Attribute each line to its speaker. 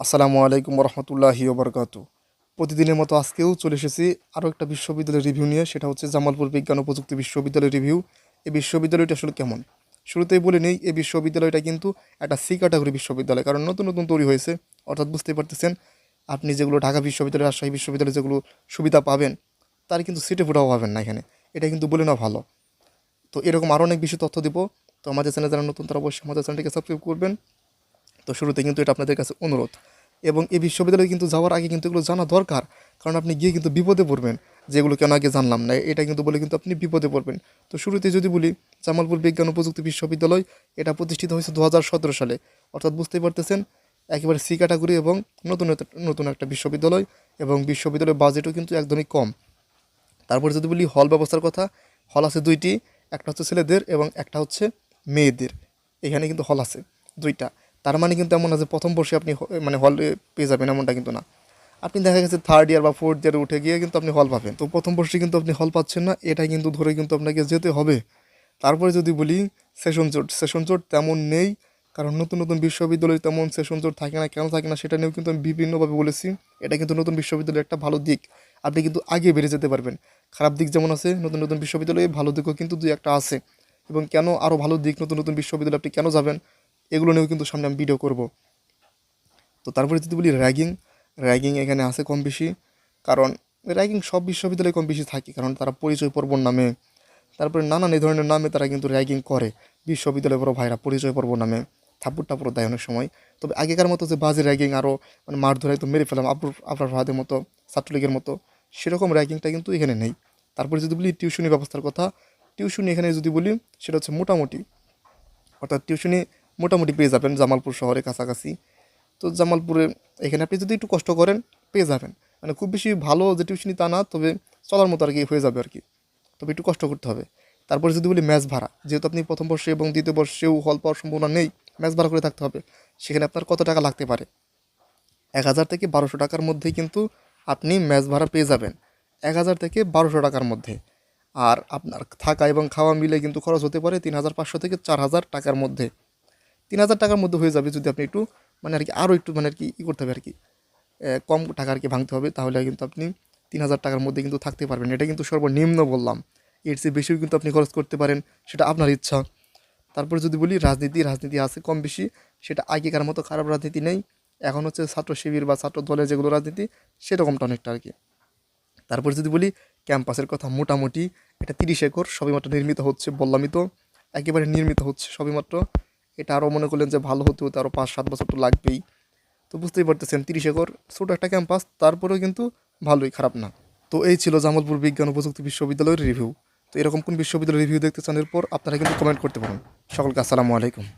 Speaker 1: আসসালামু আলাইকুম রহমতুল্লাহি ওবরকাত। প্রতিদিনের মতো আজকেও চলে এসেছি আরও একটা বিশ্ববিদ্যালয়ের রিভিউ নিয়ে, সেটা হচ্ছে জামালপুর বিজ্ঞান ও প্রযুক্তি বিশ্ববিদ্যালয়ের রিভিউ। এই বিশ্ববিদ্যালয়টা আসলে কেমন? শুরুতেই বলে নেই, এই বিশ্ববিদ্যালয়টা কিন্তু একটা সি ক্যাটাগরি বিশ্ববিদ্যালয়, কারণ নতুন নতুন তৈরি হয়েছে, অর্থাৎ বুঝতেই পারতেছেন আপনি যেগুলো ঢাকা বিশ্ববিদ্যালয় রাজশাহী বিশ্ববিদ্যালয়ে যেগুলো সুবিধা পাবেন, তার কিন্তু সিটে ফুটাও পাবেন না এখানে। এটা কিন্তু বলে না ভালো। তো এরকম আরও অনেক বেশি তথ্য দিব। তো আমাদের চ্যানেল যারা নতুন, তারা অবশ্যই আমাদের চ্যানেলটিকে সাবস্ক্রাইব করবেন। তো শুরুতে কিন্তু এটা আপনাদের কাছে অনুরোধ। এবং এই বিশ্ববিদ্যালয়ে কিন্তু যাওয়ার আগে কিন্তু এগুলো জানা দরকার, কারণ আপনি গিয়ে কিন্তু বিপদে পড়বেন, যেগুলো কেন আগে জানলাম না। এটা কিন্তু বলে কিন্তু আপনি বিপদে পড়বেন। তো শুরুতে যদি বলি, জামালপুর বিজ্ঞান ও প্রযুক্তি বিশ্ববিদ্যালয় এটা প্রতিষ্ঠিত হয়েছে দু হাজার সতেরো সালে। অর্থাৎ বুঝতেই পারতেছেন, একেবারে সি ক্যাটাগরি এবং নতুন নতুন একটা বিশ্ববিদ্যালয় এবং বিশ্ববিদ্যালয়ের বাজেটও কিন্তু একদমই কম। তারপরে যদি বলি, হল ব্যবস্থার কথা, হল আছে দুইটি, একটা হচ্ছে ছেলেদের এবং একটা হচ্ছে মেয়েদের। এখানে কিন্তু হল আছে দুইটা। তার মানে কিন্তু এমন আছে প্রথম বর্ষে আপনি মানে হল পেয়ে যাবেন এমনটা কিন্তু না। আপনি দেখা গেছে থার্ড ইয়ার বা ফোর্থ ইয়ারে উঠে গিয়ে কিন্তু আপনি হল পাবেন। তো প্রথম বর্ষে কিন্তু আপনি হল পাচ্ছেন না এটা কিন্তু ধরে কিন্তু আপনাকে যেতে হবে। তারপরে যদি বলি সেশন জোট। সেশন জোট তেমন নেই, কারণ নতুন নতুন বিশ্ববিদ্যালয়ে তেমন সেশন জোট থাকে না, কেন থাকে না সেটা নিয়েও কিন্তু আমি বিভিন্নভাবে বলেছি। এটা কিন্তু নতুন বিশ্ববিদ্যালয়ের একটা ভালো দিক। আপনি কিন্তু আগে বেড়ে যেতে পারবেন। খারাপ দিক যেমন আছে, নতুন নতুন বিশ্ববিদ্যালয়ে ভালো দিকও কিন্তু দুই একটা আছে। এবং কেন আরও ভালো দিক, নতুন নতুন বিশ্ববিদ্যালয়ে আপনি কেন যাবেন? এগুলো নিয়েও কিন্তু সামনে আমি ভিডিও করব। তো তারপরে যদি বলি র্যাগিং র্যাগিং এখানে আছে কম বেশি, কারণ র্যাগিং সব বিশ্ববিদ্যালয়ে কম বেশি থাকে, কারণ তারা পরিচয় পর্বর নামে। তারপরে নানান এই ধরনের নামে তারা কিন্তু র্যাগিং করে বিশ্ববিদ্যালয় বড় ভাইরা পরিচয় পর্ব নামে, থাপ্পড় টাপুর দেয় অনেক সময়। তবে আগেকার মতো যে বাজে র্যাগিং আরও মানে মার ধরে তো মেরে ফেলাম, আবর, আবরার ফাহাদের মতো, ছাত্রলীগের মতো, সেরকম র্যাগিংটা কিন্তু এখানে নেই। তারপরে যদি বলি টিউশনি ব্যবস্থার কথা টিউশনি এখানে যদি বলি, সেটা হচ্ছে মোটামুটি, অর্থাৎ টিউশনি মোটামুটি পেয়ে যাবেন জামালপুর শহরে কাছাকাছি। তো জামালপুরে এখানে আপনি যদি একটু কষ্ট করেন, পেয়ে যাবেন। মানে খুব বেশি ভালো যে টিউশনি তা না, তবে চলার মতো আর কি হয়ে যাবে আর কি। তবে একটু কষ্ট করতে হবে। তারপরে যদি বলি ম্যাচ ভাড়া, যেহেতু আপনি প্রথম বর্ষে এবং দ্বিতীয় বর্ষেও হল পাওয়ার সম্ভাবনা নেই, ম্যাচ ভাড়া করে থাকতে হবে। সেখানে আপনার কত টাকা লাগতে পারে? এক হাজার থেকে বারোশো টাকার মধ্যেই কিন্তু আপনি ম্যাচ ভাড়া পেয়ে যাবেন। এক হাজার থেকে বারোশো টাকার মধ্যে। আর আপনার থাকা এবং খাওয়া মিলে কিন্তু খরচ হতে পারে তিন হাজার পাঁচশো থেকে চার হাজার টাকার মধ্যে। তিন হাজার টাকার মধ্যে হয়ে যাবে যদি আপনি একটু মানে আর কি আরও একটু মানে আর কি ই করতে হবে আর কি। কম টাকা আর কি ভাঙতে হবে, তাহলে কিন্তু আপনি তিন হাজার টাকার মধ্যে কিন্তু থাকতে পারবেন। এটা কিন্তু সর্বনিম্ন বললাম। এর চেয়ে বেশিও কিন্তু আপনি খরচ করতে পারেন, সেটা আপনার ইচ্ছা। তারপরে যদি বলি রাজনীতি রাজনীতি আছে কম বেশি, সেটা আগেকার মতো খারাপ রাজনীতি নেই। এখন হচ্ছে ছাত্র শিবির বা ছাত্র দলের যেগুলো রাজনীতি, সেরকমটা অনেকটা আর কি। তারপর যদি বলি ক্যাম্পাসের কথা, মোটামুটি এটা তিরিশ একর, সবেমাত্র নির্মিত হচ্ছে, বললামই তো। একেবারে নির্মিত হচ্ছে সবেমাত্র। এটা আরও মনে করলেন যে ভালো হতে হতে আরও পাঁচ, সাত বছর তো লাগবেই। তো বুঝতেই পারতেছেন, তিরিশ একর, ছোটো একটা ক্যাম্পাস তারপরেও কিন্তু ভালোই, খারাপ না। তো এই ছিল জামালপুর বিজ্ঞান ও প্রযুক্তি বিশ্ববিদ্যালয়ের রিভিউ তো এরকম কোন বিশ্ববিদ্যালয়ের রিভিউ দেখতে চান এরপর আপনারা কিন্তু কমেন্ট করতে পারেন। সকলকে আসসালামু আলাইকুম।